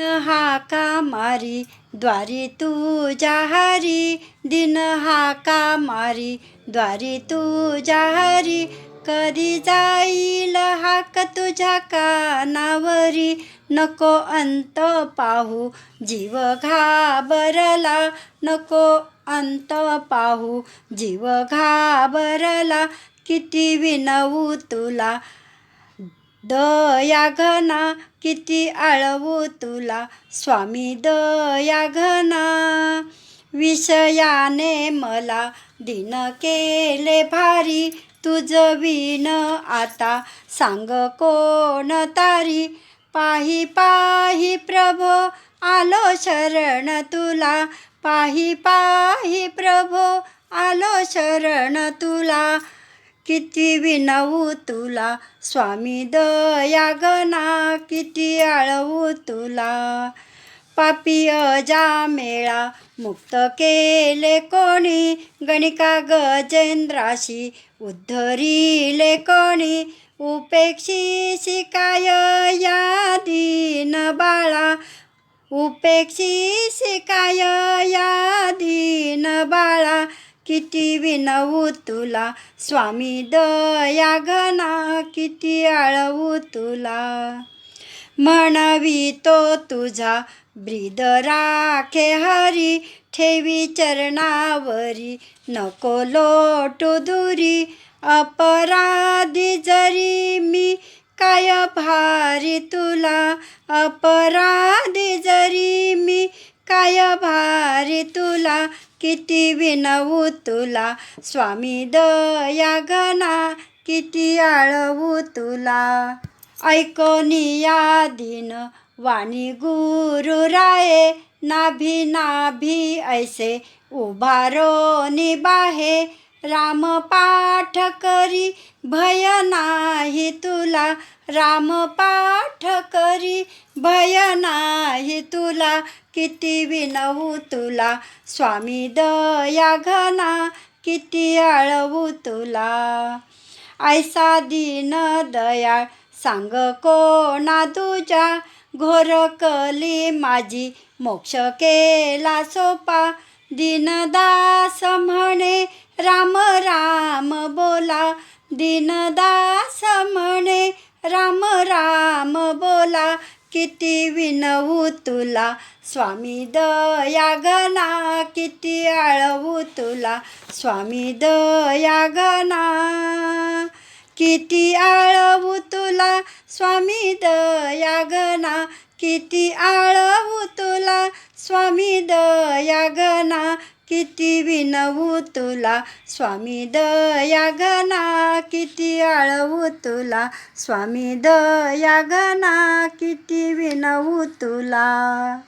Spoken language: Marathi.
हाका मारी द्वारी तुझ्या हरी दिन हाका मारी द्वारी तुझ्या हरी कधी जाईल हाक तुझ्या कानावरी. नको अंत पाहू जीव घाबरला. नको अंत पाहू जीव घाबरला. किती विनवू तुला दया घना किती आळवू तुला. स्वामी दया घना विषयाने मला दिन केले भारी. तुझ विण आता सांग कोण तारी. पाही पाही प्रभो आलो शरण तुला. पाही पाही प्रभो आलो शरण तुला. किती विनवू तुला? स्वामी दयागना किती आळवू तुला? पापी अजामेळा मुक्त केले कोणी? गणिका गजेंद्राशी उद्धरिले कोणी? उपेक्षी शिकाय या दीन बाळा? उपेक्षी शिकाय या दीन बाळा? किती विनवू तुला? स्वामी दया घना किती आळवू तुला? म्हणवितो तुझा ब्रीद राखे हरी ठेवी चरणावरी नको लोटू दुरी अपराधी जरी मी काय भारी तुला? अपराधी जरी मी काय भारी तुला किती विनवू तुला. स्वामी दया घना किती आळवू तुला. ऐकोनिया दिन वाणी गुरु राये. नाभी नाभी ऐसे उभारो निबाहे राम पाठ करी भय नाही तुला. राम पाठ करी भय नाही तुला. किती विनवू तुला? स्वामी दया घना किती आळवू तुला? ऐसा दीन दयाळ सांग कोणा तुझ्या? घोर कली माझी मोक्ष केला सोपा. दीनदास म्हणे राम राम बोला. दीनदास किती विनवू तुला? स्वामी दया गना किती आळवू तुला? स्वामी दया गना किती आळवू तुला? स्वामी दया गना किती आळवू तुला? स्वामी दया गना किती विनवू तुला? स्वामी दया घना किती आळवू तुला? स्वामी दया घना किती विनवू तुला?